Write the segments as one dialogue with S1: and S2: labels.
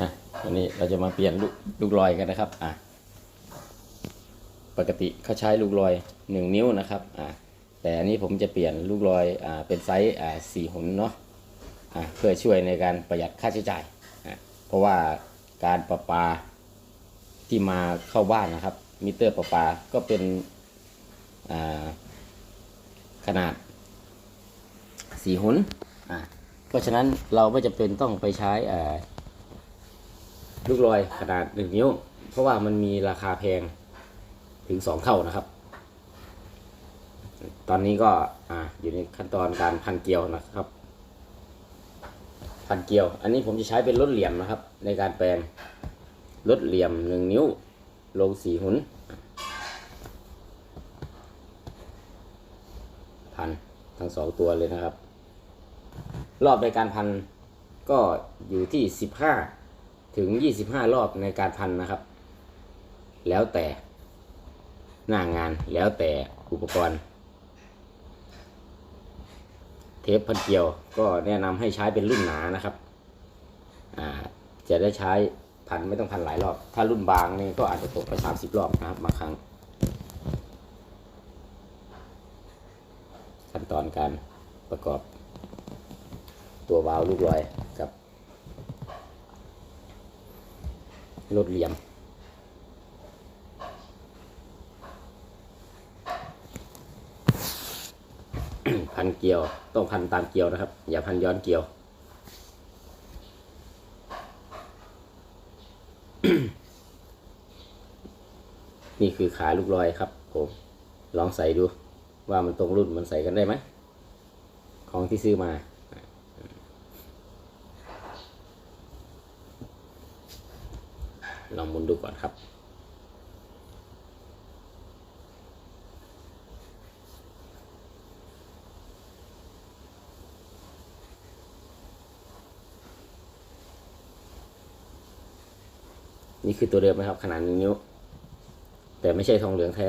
S1: นะวันนี้เราจะมาเปลี่ยนลูกลูกลอยกันนะครับ อะ ปกติเขาใช้ลูกลอยหนึ่งนิ้วนะครับ อะ แต่อันนี้ผมจะเปลี่ยนลูกลอย อ่า เป็นไซส์ อ่าสี่หุนเนาะ อะ เพื่อช่วยในการประหยัดค่าใช้จ่าย อะ เพราะว่าการประปาที่มาเข้าบ้านนะครับ มิเตอร์ประปา ก็เป็น อ่า ขนาดสี่หุนอะ เพราะฉะนั้นเราไม่จำเป็นต้องไปใช้ อ่า ลูกลอยขนาดหนึ่งนิ้ว เพราะว่ามันมีราคาแพงถึงสองเท่านะครับ ตอนนี้ก็อ่าอยู่ในขั้นตอนการพันเกลียวนะครับ พันเกลียว อันนี้ผมจะใช้เป็นรถเหลี่ยมนะครับ ในการแปลงรถเหลี่ยมหนึ่งนิ้ว ลงสี่หุนพันทั้งสองตัวเลยนะครับ รอบในการพันก็อยู่ที่สิบห้า ถึง 25 รอบในการพันนะครับ แล้วแต่หน้างานแล้วแต่อุปกรณ์ เทปพันเกลียวก็แนะนำให้ใช้เป็นรุ่นหนานะครับ จะได้ใช้พันไม่ต้องพันหลายรอบ ถ้ารุ่นบางนี่ก็อาจจะตกไป 30 รอบนะครับบางครั้ง ขั้นตอนการประกอบตัววาล์วลูกลอย รถเหลี่ยม พันเกลียว ต้องพันตามเกลียวนะครับ อย่าพันย้อนเกลียวนี่คือขาลูกลอยครับ ผม ลองใส่ดู ว่ามันตรงรุ่นมันใส่กันได้ไหม ของที่ซื้อมา ลองหมุนดูก่อนครับ นี่คือตัวเดิมนะครับ ขนาดนิ้ว แต่ไม่ใช่ทองเหลืองแท้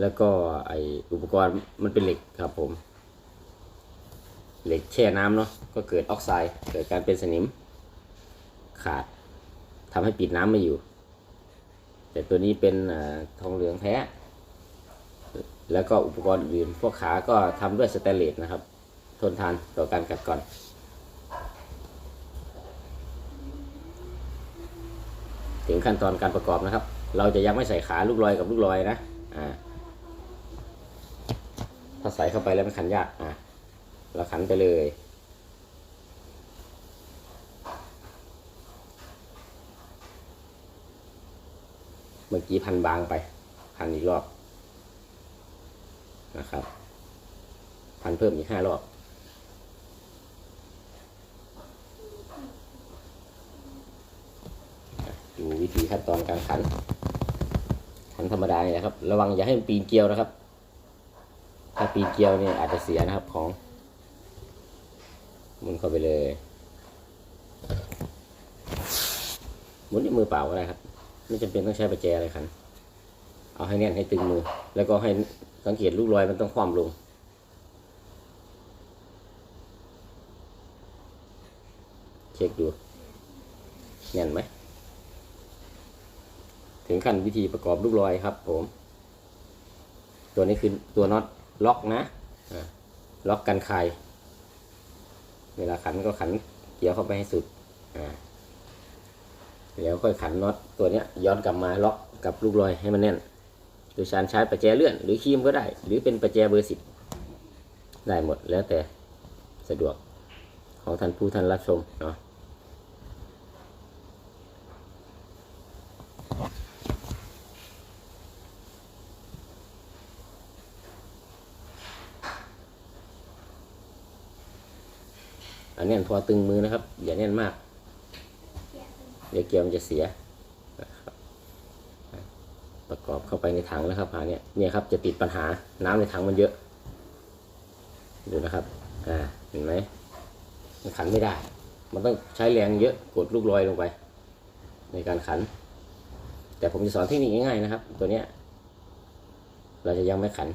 S1: แล้วก็ไออุปกรณ์มันเป็นเหล็กครับผม เหล็กแช่น้ำเนาะก็เกิดออกไซด์เกิดการเป็นสนิมขาด ทำให้ปิดน้ำไม่อยู่ แต่ตัวนี้เป็นอทองเหลืองแท้ แล้วก็อุปกรณ์อื่นพวกขาก็ทำด้วยสแตนเลสนะครับ ทนทานต่อการกัดก่อนถึงขั้นตอนการประกอบนะครับ เราจะยังไม่ใส่ขาลูกลอยกับลูกลอยนะ อ่า ถ้าใส่เข้าไปแล้วมันขันยาก อ่าเราขันไปเลย มื่อกี้พันบางไป พันอีกรอบนะครับ พันเพิ่มอีกห้ารอบ ดูวิธีขั้นตอนการขัน ขันธรรมดาเนี่ยนะครับ ระวังอย่าให้มันปีนเกลียวนะครับ ถ้าปีนเกลียวเนี่ยอาจจะเสียนะครับของมุนเข้าไปเลยหมุนด้วยมือเปล่าก็ได้ครับ ไม่จำเป็นต้องใช้ประแจอะไรขัน เอาให้แน่นให้ตึงมือ แล้วก็ให้สังเกตลูกรอยมันต้องคว่ำลง เช็คดูแน่นไหม ถึงขั้นวิธีประกอบลูกรอยครับผม ตัวนี้คือตัวน็อตล็อกนะล็อกกันคาย เวลาขันก็ขันเกี่ยวเข้าไปให้สุด อ่า แล้วค่อยขันน็อตตัวเนี้ยย้อนกลับมาล็อกกับลูกรอยให้มันแน่น โดยการใช้ประแจเลื่อน หรือครีมก็ได้ หรือเป็นประแจเบอร์สิบได้หมดแล้วแต่สะดวกของท่านผู้ท่านรับชมเนาะอันนี้พอตึงมือนะครับ อย่าแน่นมาก เดี๋ยวเกียวมันจะเสียประกอบเข้าไปในถังแล้วครับหาเนี่ยเนี่ยครับจะติดปัญหาน้ำในถังมันเยอะ ดูนะครับอ่าเห็นไหมมันขันไม่ได้ มันต้องใช้แรงเยอะกดลูกลอยลงไป ในการขัน แต่ผมจะสอนเทคนิคง่ายๆนะครับ ตัวเนี้ยเราจะยังไม่ขัน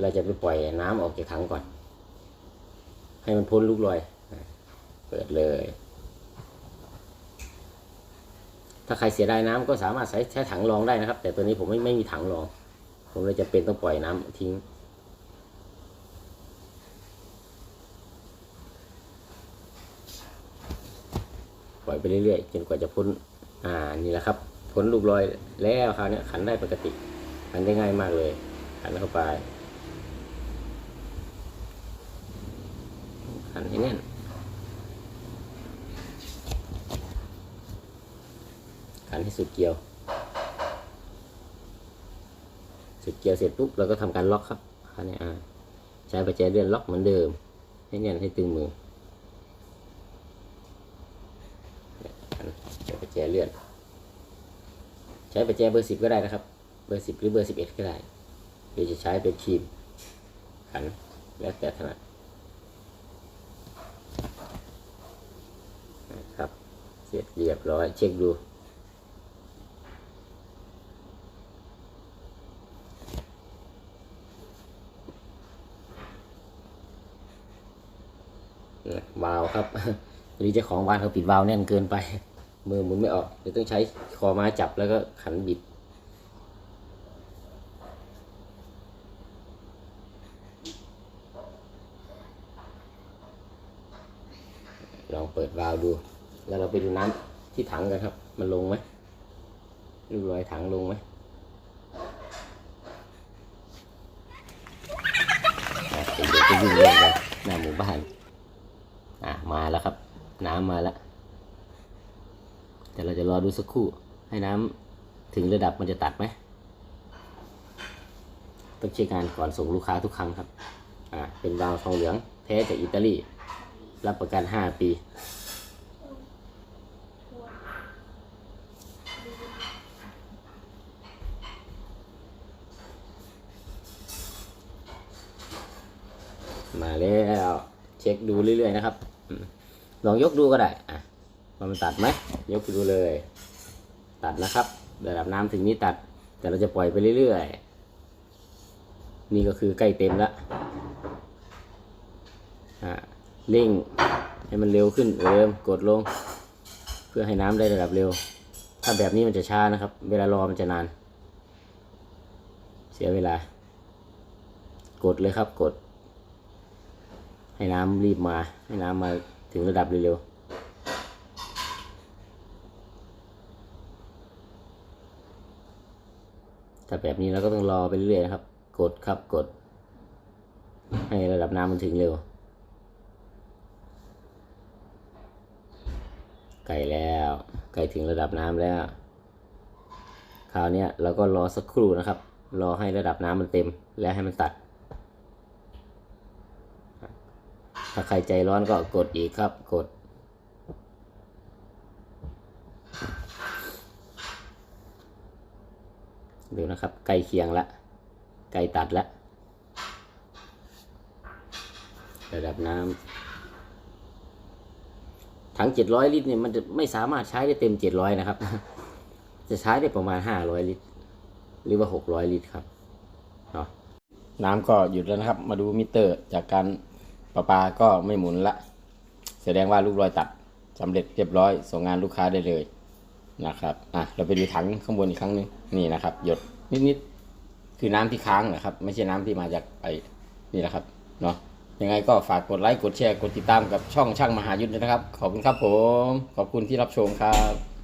S1: เราจะไปปล่อยน้ำออกจากถังก่อน ให้มันพ้นลูกลอย เปิดเลย ถ้าใครเสียดายน้ำก็สามารถใช้ใช้ถังรองได้นะครับ แต่ตัวนี้ผมไม่ไม่มีถังรอง ผมเลยจะเป็นต้องปล่อยน้ำทิ้ง ปล่อยไปเรื่อยๆจนกว่าจะพ้น อ่านี่แหละครับพ้นลูกรอยแล้วคราวเนี้ยขันได้ปกติขันได้ง่ายมากเลย ขันเข้าไปขันให้แน่น นให้สุดเกลียว สุดเกลียวเสร็จปุ๊บเราก็ทำการล็อกครับคราวนี้อ่าใช้ประแจเลื่อนล็อกเหมือนเดิม ให้แน่นให้ตึงมือใช้ประแจเลื่อน ใช้ประแจเบอร์สิบก็ได้นะครับ เบอร์สิบหรือเบอร์สิบเอ็ดก็ได้หรือจะใช้เป็นคีมขันแล้วแต่ถนัดนะครับ เสร็จเรียบร้อย เช็คดู วาล์ว ครับหรือเจ้าของบ้านเขาปิดวาล์วแน่นเกินไป มือหมุนไม่ออกเลยต้องใช้คอไม้จับแล้วก็ขันบิด ลองเปิดวาล์วดู แล้วเราไปดูน้ำที่ถังกันครับ มันลงไหมรูรอยถังลงไหมอะเดี๋ยวจะวิ่งเล่นกันหน้าหมู่บ้าน อะมาแล้วครับ น้ำมาแล้วแต่เราจะรอดูสักครู่ ให้น้ำถึงระดับมันจะตัดไหมต้องเช็คงานก่อนส่งลูกค้าทุกครั้งครับ อ่า เป็นวาวทองเหลืองแท้จากอิตาลี รับประกัน 5 ปี มาแล้ว ช็คดูเรื่อยๆนะครับลองยกดูก็ได้อะมันตัดไหมยกดูเลย ตัดนะครับระดับน้ำถึงนี้ตัด แต่เราจะปล่อยไปเรื่อยๆ นี่ก็คือใกล้เต็มแล้วอะเร่งให้มันเร็วขึ้นเริ่มกดลง เพื่อให้น้ำได้ระดับเร็ว ถ้าแบบนี้มันจะช้านะครับ เวลารอมันจะนาน เสียเวลา กดเลยครับกด ให้น้ำรีบมา ให้น้ำมาถึงระดับเร็วๆถ้าแบบนี้เราก็ต้องรอไปเรื่อยๆนะครับ กดครับกด ให้ระดับน้ำมันถึงเร็ว ไกลแล้วไกลถึงระดับน้ำแล้ว คราวนี้เราก็รอสักครู่นะครับ รอให้ระดับน้ำมันเต็ม แล้วให้มันตัด ถ้าใครใจร้อนก็กดอีกครับ กด ดูนะครับ ใกล้เคียงละ ใกล้ตัดละ ระดับน้ำถัง700ลิตรเนี่ยมันจะไม่สามารถใช้ได้เต็ม700นะครับ จะใช้ได้ประมาณ500ลิตร หรือว่า600ลิตรครับเนาะน้ำก็หยุดแล้วนะครับ มาดูมิเตอร์จากการ ประปาก็ไม่หมุนละ แสดงว่าลูกรอยตัดสำเร็จเรียบร้อย ส่งงานลูกค้าได้เลยนะครับ อะ เราไปดูถังข้างบนอีกครั้งหนึง นี่นะครับ หยดนิดๆ คือน้ำที่ค้างนะครับ ไม่ใช่น้ำที่มาจากไอ้นี่นะครับ เนาะยังไงก็ฝากกดไลค์ กดแชร์ กดติดตามกับช่องช่างมหายุทธนะครับ ขอบคุณครับผม ขอบคุณที่รับชมครับ